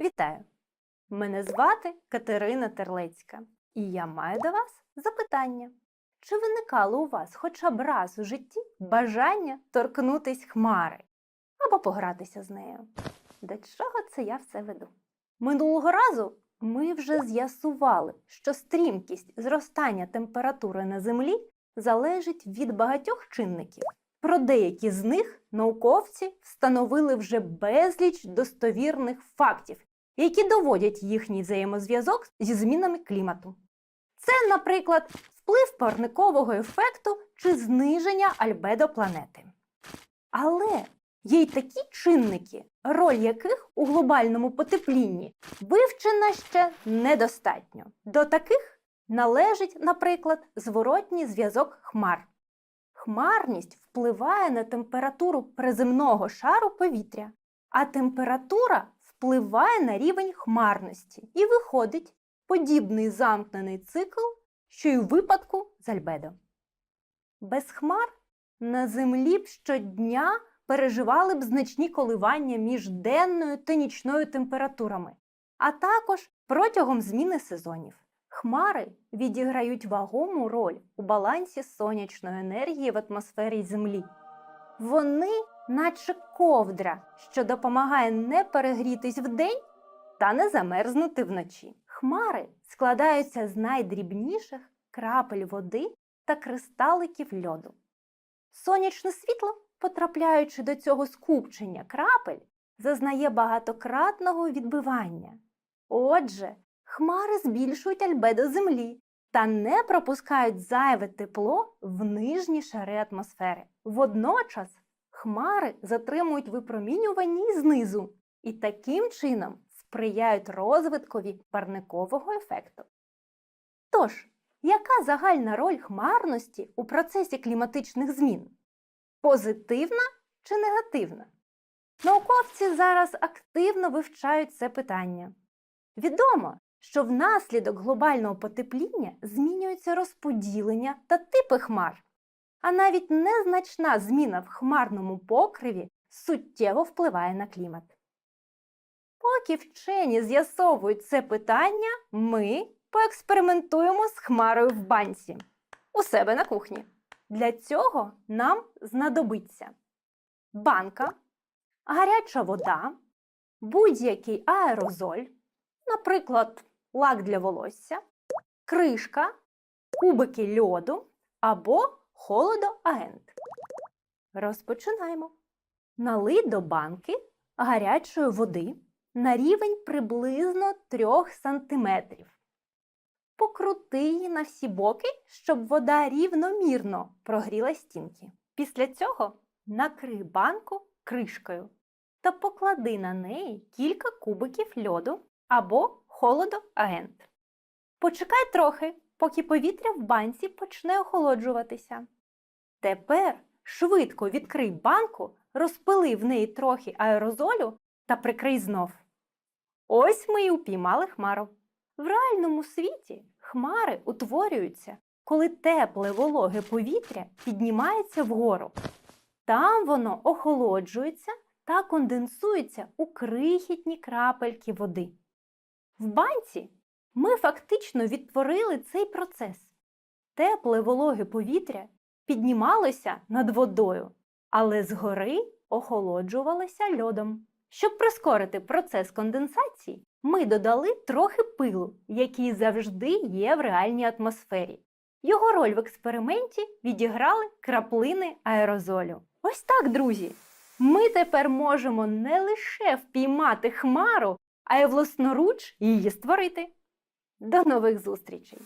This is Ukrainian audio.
Вітаю! Мене звати Катерина Терлецька, і я маю до вас запитання. Чи виникало у вас хоча б раз у житті бажання торкнутись хмари або погратися з нею? До чого це я все веду? Минулого разу ми вже з'ясували, що стрімкість зростання температури на Землі залежить від багатьох чинників. Про деякі з них науковці встановили вже безліч достовірних фактів, які доводять їхній взаємозв'язок зі змінами клімату. Це, наприклад, вплив парникового ефекту чи зниження альбедо планети. Але є й такі чинники, роль яких у глобальному потеплінні вивчена ще недостатньо. До таких належить, наприклад, зворотній зв'язок хмар. Хмарність впливає на температуру приземного шару повітря, а температура впливає на рівень хмарності і виходить подібний замкнений цикл, що й у випадку з альбедо. Без хмар на землі б щодня переживали б значні коливання між денною та нічною температурами, а також протягом зміни сезонів. Хмари відіграють вагому роль у балансі сонячної енергії в атмосфері Землі. Вони, наче ковдра, що допомагає не перегрітись вдень та не замерзнути вночі. Хмари складаються з найдрібніших крапель води та кристаликів льоду. Сонячне світло, потрапляючи до цього скупчення крапель, зазнає багатократного відбивання. Отже, хмари збільшують альбедо землі та не пропускають зайве тепло в нижні шари атмосфери. Водночас хмари затримують випромінювання знизу і таким чином сприяють розвиткові парникового ефекту. Тож, яка загальна роль хмарності у процесі кліматичних змін? Позитивна чи негативна? Науковці зараз активно вивчають це питання. Відомо, що внаслідок глобального потепління змінюється розподілення та типи хмар, а навіть незначна зміна в хмарному покриві суттєво впливає на клімат. Поки вчені з'ясовують це питання, ми поекспериментуємо з хмарою в банці у себе на кухні. Для цього нам знадобиться банка, гаряча вода, будь-який аерозоль, наприклад, лак для волосся, кришка, кубики льоду або холодоагент. Розпочинаємо. Налий до банки гарячої води на рівень приблизно 3 см. Покрути її на всі боки, щоб вода рівномірно прогріла стінки. Після цього накрий банку кришкою та поклади на неї кілька кубиків льоду або холодоагент. Почекай трохи, поки повітря в банці почне охолоджуватися. Тепер швидко відкрий банку, розпили в неї трохи аерозолю та прикрий знов. Ось ми й упіймали хмару. В реальному світі хмари утворюються, коли тепле вологе повітря піднімається вгору. Там воно охолоджується та конденсується у крихітні крапельки води. В банці ми фактично відтворили цей процес. Тепле вологе повітря піднімалося над водою, але згори охолоджувалося льодом. Щоб прискорити процес конденсації, ми додали трохи пилу, який завжди є в реальній атмосфері. Його роль в експерименті відіграли краплини аерозолю. Ось так, друзі! Ми тепер можемо не лише впіймати хмару, а й власноруч її створити. До нових зустрічей!